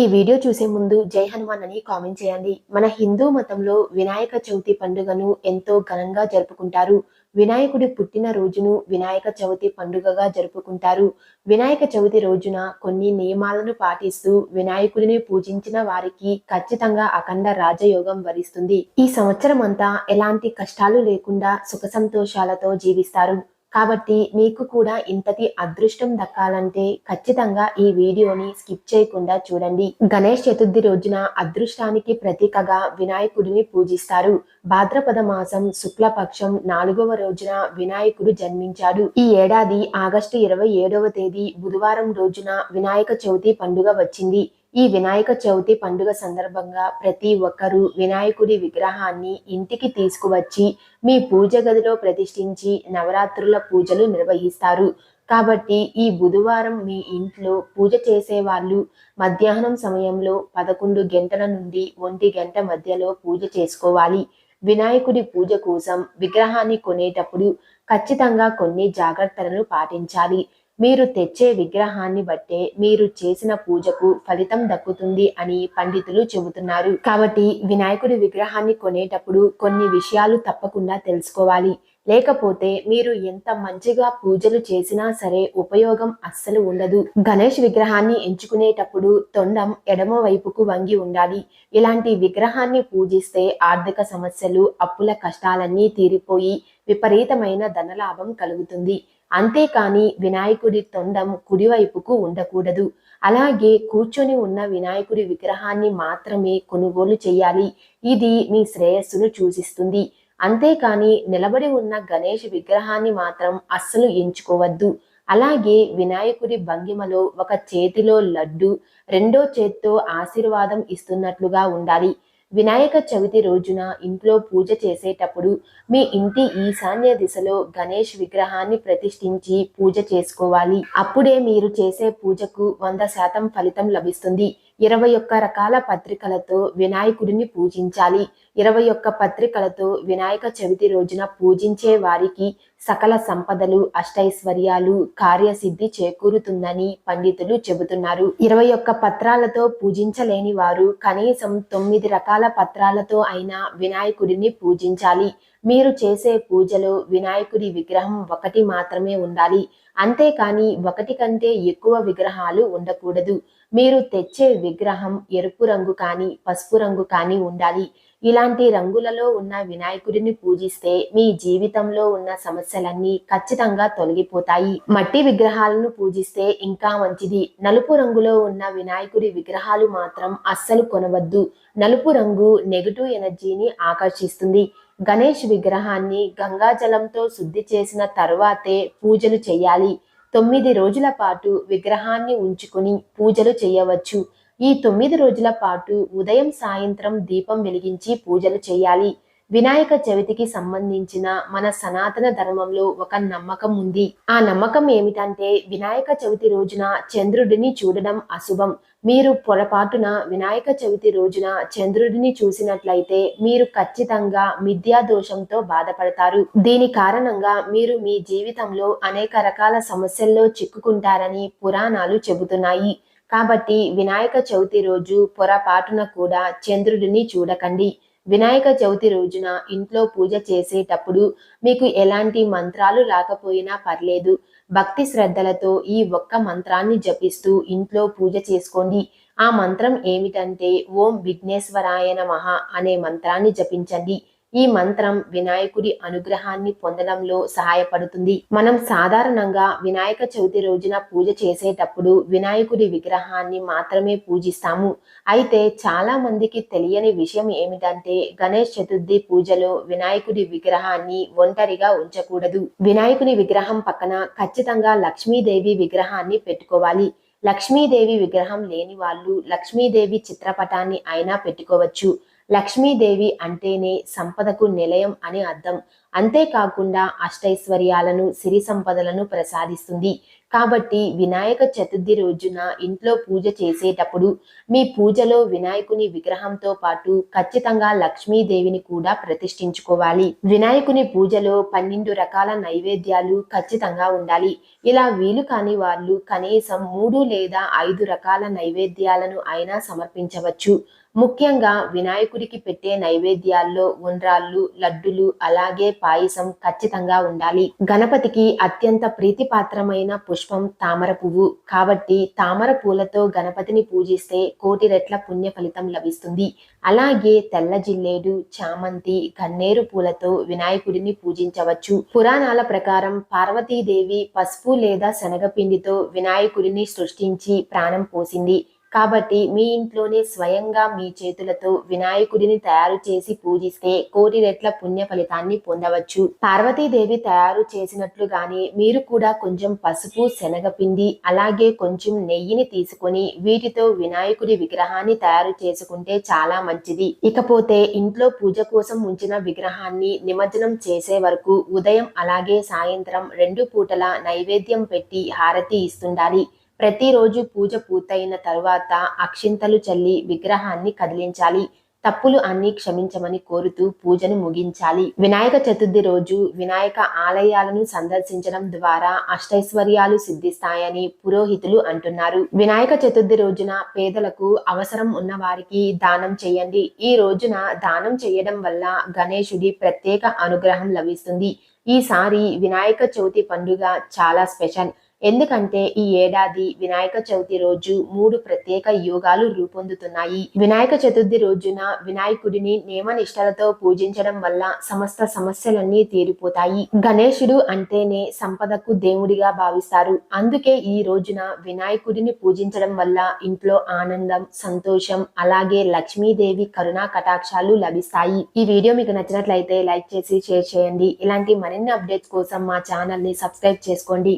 ఈ వీడియో చూసే ముందు జై హనుమాన్ అని కామెంట్ చేయండి. మన హిందూ మతంలో వినాయక చవితి పండుగను ఎంతో ఘనంగా జరుపుకుంటారు. వినాయకుడి పుట్టిన రోజును వినాయక చవితి పండుగగా జరుపుకుంటారు. వినాయక చవితి రోజున కొన్ని నియమాలను పాటిస్తూ వినాయకుడిని పూజించిన వారికి ఖచ్చితంగా అఖండ రాజయోగం వరిస్తుంది. ఈ సంవత్సరం అంతా ఎలాంటి కష్టాలు లేకుండా సుఖ సంతోషాలతో జీవిస్తారు. కాబట్టి మీకు కూడా ఇంతటి అదృష్టం దక్కాలంటే ఖచ్చితంగా ఈ వీడియోని స్కిప్ చేయకుండా చూడండి. గణేష్ చతుర్థి రోజున అదృష్టానికి ప్రతీకగా వినాయకుడిని పూజిస్తారు. భాద్రపద మాసం శుక్లపక్షం నాలుగవ రోజున వినాయకుడు జన్మించాడు. ఈ ఏడాది ఆగస్టు ఇరవై ఏడవ తేదీ బుధవారం రోజున వినాయక చవితి పండుగ వచ్చింది. ఈ వినాయక చవితి పండుగ సందర్భంగా ప్రతి ఒక్కరూ వినాయకుడి విగ్రహాన్ని ఇంటికి తీసుకువచ్చి మీ పూజ గదిలో ప్రతిష్ఠించి నవరాత్రుల పూజలు నిర్వహిస్తారు. కాబట్టి ఈ బుధవారం మీ ఇంట్లో పూజ చేసే వాళ్ళు మధ్యాహ్నం సమయంలో పదకొండు గంటల నుండి ఒంటి గంట మధ్యలో పూజ చేసుకోవాలి. వినాయకుడి పూజ కోసం విగ్రహాన్ని కొనేటప్పుడు ఖచ్చితంగా కొన్ని జాగ్రత్తలను పాటించాలి. మీరు తెచ్చే విగ్రహాన్ని బట్టే మీరు చేసిన పూజకు ఫలితం దక్కుతుంది అని పండితులు చెబుతున్నారు. కాబట్టి వినాయకుడి విగ్రహాన్ని కొనేటప్పుడు కొన్ని విషయాలు తప్పకుండా తెలుసుకోవాలి. లేకపోతే మీరు ఎంత మంచిగా పూజలు చేసినా సరే ఉపయోగం అస్సలు ఉండదు. గణేష్ విగ్రహాన్ని ఎంచుకునేటప్పుడు తొండం ఎడమ వైపుకు వంగి ఉండాలి. ఇలాంటి విగ్రహాన్ని పూజిస్తే ఆర్థిక సమస్యలు అప్పుల కష్టాలన్నీ తీరిపోయి విపరీతమైన ధనలాభం కలుగుతుంది. అంతేకాని వినాయకుడి తొండం కుడివైపుకు ఉండకూడదు. అలాగే కూర్చొని ఉన్న వినాయకుడి విగ్రహాన్ని మాత్రమే కొనుగోలు చేయాలి. ఇది మీ శ్రేయస్సును సూచిస్తుంది. అంతేకాని నిలబడి ఉన్న గణేష్ విగ్రహాన్ని మాత్రం అస్సలు ఎంచుకోవద్దు. అలాగే వినాయకుడి భంగిమలో ఒక చేతిలో లడ్డు రెండో చేత్తో ఆశీర్వాదం ఇస్తున్నట్లుగా ఉండాలి. వినాయక చవితి రోజున ఇంట్లో పూజ చేసేటప్పుడు మీ ఇంటి ఈశాన్య దిశలో గణేష్ విగ్రహాన్ని ప్రతిష్ఠించి పూజ చేసుకోవాలి. అప్పుడే మీరు చేసే పూజకు వంద శాతం ఫలితం లభిస్తుంది. ఇరవై ఒక్క రకాల పత్రికలతో వినాయకుడిని పూజించాలి. ఇరవై ఒక్క పత్రికలతో వినాయక చవితి రోజున పూజించే వారికి సకల సంపదలు అష్టైశ్వర్యాలు కార్యసిద్ధి చేకూరుతుందని పండితులు చెబుతున్నారు. ఇరవై ఒక్క పత్రాలతో పూజించలేని వారు కనీసం తొమ్మిది రకాల పత్రాలతో అయినా వినాయకుడిని పూజించాలి. మీరు చేసే పూజలో వినాయకుడి విగ్రహం ఒకటి మాత్రమే ఉండాలి. అంతేకాని ఒకటి కంటే ఎక్కువ విగ్రహాలు ఉండకూడదు. మీరు తెచ్చే విగ్రహం ఎరుపు రంగు కానీ పసుపు రంగు కానీ ఉండాలి. ఇలాంటి రంగులలో ఉన్న వినాయకుడిని పూజిస్తే మీ జీవితంలో ఉన్న సమస్యలన్నీ ఖచ్చితంగా తొలగిపోతాయి. మట్టి విగ్రహాలను పూజిస్తే ఇంకా మంచిది. నలుపు రంగులో ఉన్న వినాయకుడి విగ్రహాలు మాత్రం అస్సలు కొనవద్దు. నలుపు రంగు నెగటివ్ ఎనర్జీని ఆకర్షిస్తుంది. గణేష్ విగ్రహాన్ని గంగాజలంతో శుద్ధి చేసిన తరువాతే పూజలు చేయాలి. తొమ్మిది రోజుల పాటు విగ్రహాన్ని ఉంచుకుని పూజలు చేయవచ్చు. ఈ తొమ్మిది రోజుల పాటు ఉదయం సాయంత్రం దీపం వెలిగించి పూజలు చేయాలి. వినాయక చవితికి సంబంధించిన మన సనాతన ధర్మంలో ఒక నమ్మకం ఉంది. ఆ నమ్మకం ఏమిటంటే వినాయక చవితి రోజున చంద్రుడిని చూడడం అశుభం. మీరు పొరపాటున వినాయక చవితి రోజున చంద్రుడిని చూసినట్లయితే మీరు ఖచ్చితంగా మిథ్యా దోషంతో బాధపడతారు. దీని కారణంగా మీరు మీ జీవితంలో అనేక రకాల సమస్యల్లో చిక్కుకుంటారని పురాణాలు చెబుతున్నాయి. కాబట్టి వినాయక చవితి రోజు పొరపాటున కూడా చంద్రుడిని చూడకండి. వినాయక చవితి రోజున ఇంట్లో పూజ చేసేటప్పుడు మీకు ఎలాంటి మంత్రాలు రాకపోయినా పర్లేదు. భక్తి శ్రద్ధలతో ఈ ఒక్క మంత్రాన్ని జపిస్తూ ఇంట్లో పూజ చేసుకోండి. ఆ మంత్రం ఏమిటంటే ఓం విఘ్నేశ్వరాయ నమ అనే మంత్రాన్ని జపించండి. ఈ మంత్రం వినాయకుడి అనుగ్రహాన్ని పొందడంలో సహాయపడుతుంది. మనం సాధారణంగా వినాయక చవితి రోజున పూజ చేసేటప్పుడు వినాయకుడి విగ్రహాన్ని మాత్రమే పూజిస్తాము. అయితే చాలా మందికి తెలియని విషయం ఏమిటంటే గణేష్ చతుర్థి పూజలో వినాయకుడి విగ్రహాన్ని ఒంటరిగా ఉంచకూడదు. వినాయకుని విగ్రహం పక్కన ఖచ్చితంగా లక్ష్మీదేవి విగ్రహాన్ని పెట్టుకోవాలి. లక్ష్మీదేవి విగ్రహం లేని వాళ్ళు లక్ష్మీదేవి చిత్రపటాన్ని అయినా పెట్టుకోవచ్చు. లక్ష్మీదేవి అంటేనే సంపదకు నిలయం అని అర్థం. అంతేకాకుండా అష్టైశ్వర్యాలను సిరి సంపదలను ప్రసాదిస్తుంది. కాబట్టి వినాయక చతుర్థి రోజున ఇంట్లో పూజ చేసేటప్పుడు మీ పూజలో వినాయకుని విగ్రహంతో పాటు ఖచ్చితంగా లక్ష్మీదేవిని కూడా ప్రతిష్ఠించుకోవాలి. వినాయకుని పూజలో పన్నెండు రకాల నైవేద్యాలు ఖచ్చితంగా ఉండాలి. ఇలా వీలు కాని వాళ్ళు కనీసం మూడు లేదా ఐదు రకాల నైవేద్యాలను అయినా సమర్పించవచ్చు. ముఖ్యంగా వినాయకుడికి పెట్టే నైవేద్యాల్లో ఉండ్రాళ్ళు లడ్డులు అలాగే పాయసం ఖచ్చితంగా ఉండాలి. గణపతికి అత్యంత ప్రీతిపాత్రమైన పుష్పం తామర పువ్వు. కాబట్టి తామర పూలతో గణపతిని పూజిస్తే కోటి రెట్ల పుణ్య ఫలితం లభిస్తుంది. అలాగే తెల్ల జిల్లేడు చామంతి గన్నేరు పూలతో వినాయకుడిని పూజించవచ్చు. పురాణాల ప్రకారం పార్వతీదేవి పసుపు లేదా శనగపిండితో వినాయకుడిని సృష్టించి ప్రాణం పోసింది. కాబట్టి మీ ఇంట్లోనే స్వయంగా మీ చేతులతో వినాయకుడిని తయారు చేసి పూజిస్తే కోటి రెట్ల పుణ్య ఫలితాన్ని పొందవచ్చు. పార్వతీదేవి తయారు చేసినట్లుగానే మీరు కూడా కొంచెం పసుపు శనగపిండి అలాగే కొంచెం నెయ్యిని తీసుకొని వీటితో వినాయకుడి విగ్రహాన్ని తయారు చేసుకుంటే చాలా మంచిది. ఇకపోతే ఇంట్లో పూజ కోసం ఉంచిన విగ్రహాన్ని నిమజ్జనం చేసే వరకు ఉదయం అలాగే సాయంత్రం రెండు పూటల నైవేద్యం పెట్టి హారతి ఇస్తుండాలి. ప్రతిరోజు పూజ పూర్తయిన తర్వాత అక్షింతలు చల్లి విగ్రహాన్ని కదిలించాలి. తప్పులు అన్ని క్షమించమని కోరుతూ పూజను ముగించాలి. వినాయక చతుర్థి రోజు వినాయక ఆలయాలను సందర్శించడం ద్వారా అష్టైశ్వర్యాలు సిద్ధిస్తాయని పురోహితులు అంటున్నారు. వినాయక చతుర్థి రోజున పేదలకు అవసరం ఉన్న వారికి దానం చేయండి. ఈ రోజున దానం చేయడం వల్ల గణేశుడి ప్రత్యేక అనుగ్రహం లభిస్తుంది. ఈసారి వినాయక చవితి పండుగ చాలా స్పెషల్. ఎందుకంటే ఈ ఏడాది వినాయక చవితి రోజు మూడు ప్రత్యేక యోగాలు రూపొందుతున్నాయి. వినాయక చతుర్థి రోజున వినాయకుడిని నియమనిష్టలతో పూజించడం వల్ల సమస్త సమస్యలన్నీ తీరిపోతాయి. గణేశుడు అంటేనే సంపదకు దేవుడిగా భావిస్తారు. అందుకే ఈ రోజున వినాయకుడిని పూజించడం వల్ల ఇంట్లో ఆనందం సంతోషం అలాగే లక్ష్మీదేవి కరుణా కటాక్షాలు లభిస్తాయి. ఈ వీడియో మీకు నచ్చినట్లయితే లైక్ చేసి షేర్ చేయండి. ఇలాంటి మరిన్ని అప్డేట్స్ కోసం మా ఛానల్ని సబ్స్క్రైబ్ చేసుకోండి.